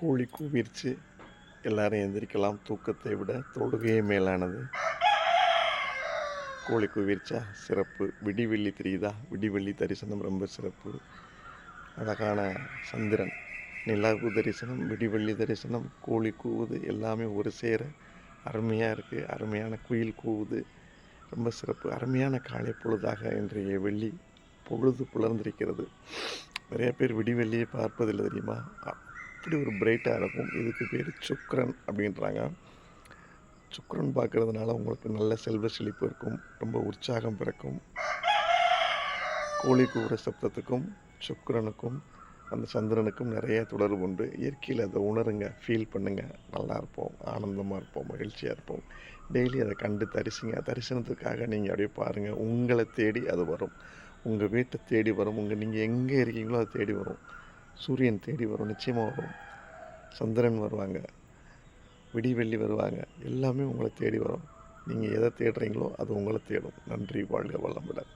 கோழி கூவிருச்சு. எல்லாரும் எந்திரிக்கலாம். தூக்கத்தை விட தொழுகையே மேலானது. கோழி கூவிருச்சா சிறப்பு. விடிவெள்ளி தெரியுதா? விடிவெள்ளி தரிசனம் ரொம்ப சிறப்பு. அழகான சந்திரன். நிலாவு தரிசனம் விடிவெள்ளி தரிசனம் கோழி கூவுது. எல்லாமே ஒரு சேர அருமையாக இருக்குது அருமையான குயில் கூவுது. ரொம்ப சிறப்பு. அருமையான காலை பொழுதாக இன்றைய வெள்ளி பொழுது புலர்ந்திருக்கிறது. நிறைய பேர் விடிவெள்ளியை பார்ப்பதில்லை தெரியுமா? அப்படி ஒரு பிரைட்டாக இருக்கும். இதுக்கு பேர் சுக்ரன் அப்படின்றாங்க. சுக்ரன் பார்க்கறதுனால உங்களுக்கு நல்ல செல்வ செழிப்பு இருக்கும். ரொம்ப உற்சாகம் பிறக்கும். கோழி கூற சப்தத்துக்கும் சுக்கரனுக்கும் அந்த சந்திரனுக்கும் நிறைய தொடர்பு உண்டு. இயற்கையில் அதை உணருங்க ஃபீல் பண்ணுங்கள் நல்லா இருப்போம். ஆனந்தமாக இருப்போம். மகிழ்ச்சியாக இருப்போம். டெய்லி அதை கண்டு தரிசிங்க. தரிசனத்துக்காக நீங்கள் அப்படியே பாருங்கள் உங்களை தேடி அது வரும். உங்கள் வீட்டை தேடி வரும். உங்கள் நீங்கள் எங்கே இருக்கீங்களோ அதை தேடி வரும். சூரியன் தேடி வரும் நிச்சயமாக வரும். சந்திரன் வருவாங்க விடிவெள்ளி வருவாங்க எல்லாமே உங்களை தேடி வரும். நீங்கள் எதை தேடுறீங்களோ அது உங்களை தேடும். நன்றி வாழ்க வளமுடன்.